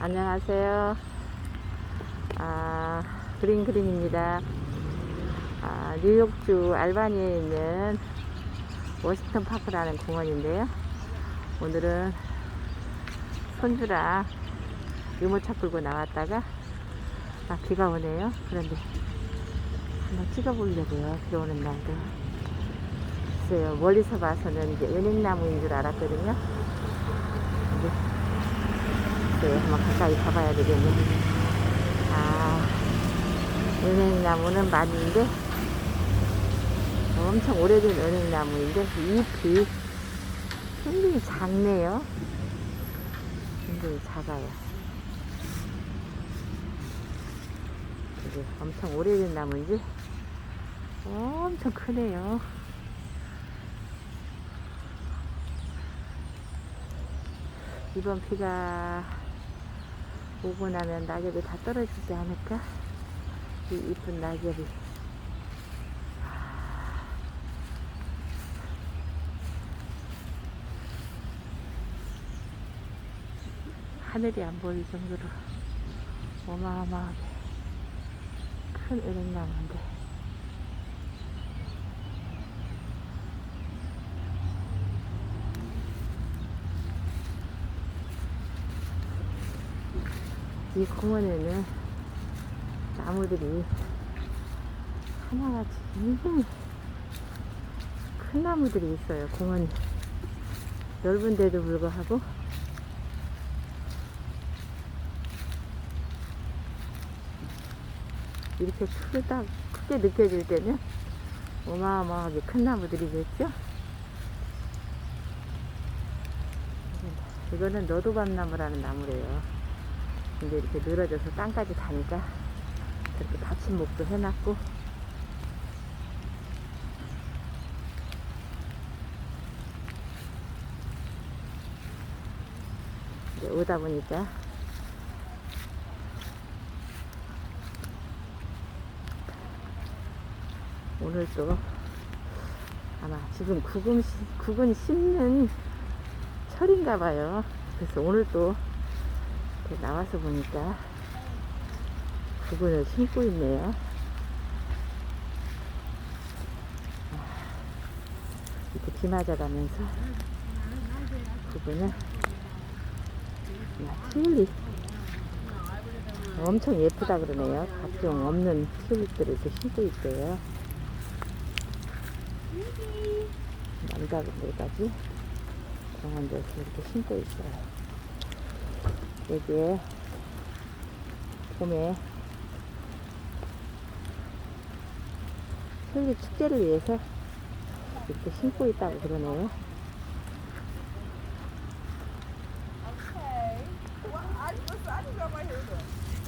안녕하세요. 아, 그린 그린입니다. 아, 뉴욕주 알바니에 있는 워싱턴 파크라는 공원인데요. 오늘은 손주랑 유모차 끌고 나왔다가 아, 비가 오네요. 그런데 한번 찍어보려고요. 비 오는 날도. 글쎄요. 멀리서 봐서는 이제 은행나무인 줄 알았거든요. 네, 한번 가까이 가봐야 되겠네. 아, 은행나무는 맞는데, 엄청 오래된 은행나무인데, 잎이 굉장히 작네요. 굉장히 작아요. 이게 엄청 오래된 나무인지, 엄청 크네요. 이번 비가 오고 나면 낙엽이 다 떨어지지 않을까? 이 이쁜 낙엽이. 하늘이 안 보일 정도로 어마어마하게 큰 은행나무인데. 이 공원에는 나무들이 하나같이 굉장히 큰 나무들이 있어요. 공원 넓은데도 불구하고 이렇게 크다 크게 느껴질 때는 어마어마하게 큰 나무들이겠죠. 이거는 너도밤나무라는 나무래요. 근데 이렇게 늘어져서 땅까지 가니까 저렇게 받침목도 해놨고 이제 오다 보니까 오늘 또 아마 지금 구근, 시- 구근 심는 철인가 봐요. 그래서 오늘 또 이렇게 나와서 보니까 구근을 심고 있네요. 이렇게 비 맞아가면서 구근을 튤립 엄청 예쁘다 그러네요. 각종 없는 튤립들을 이렇게 심고 있어요. 남자분들까지 공원에서 이렇게 심고 있어요. 여기에 봄에 튤립 축제를 위해서 이렇게 심고 있다고 그러네요.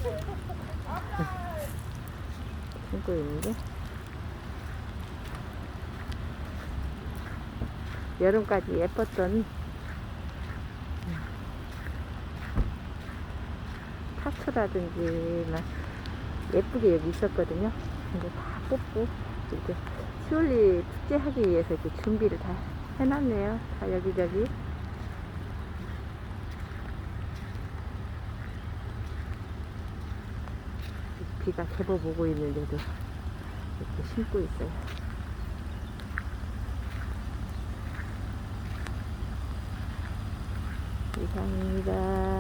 심고 있는데 여름까지 예뻤던 타초라든지 막 예쁘게 여기 있었거든요. 근데 다 뽑고 이렇게 튤립 축제하기 위해서 이렇게 준비를 다 해놨네요. 다 여기저기. 비가 제법 오고 있는데도 이렇게 심고 있어요. 이상입니다.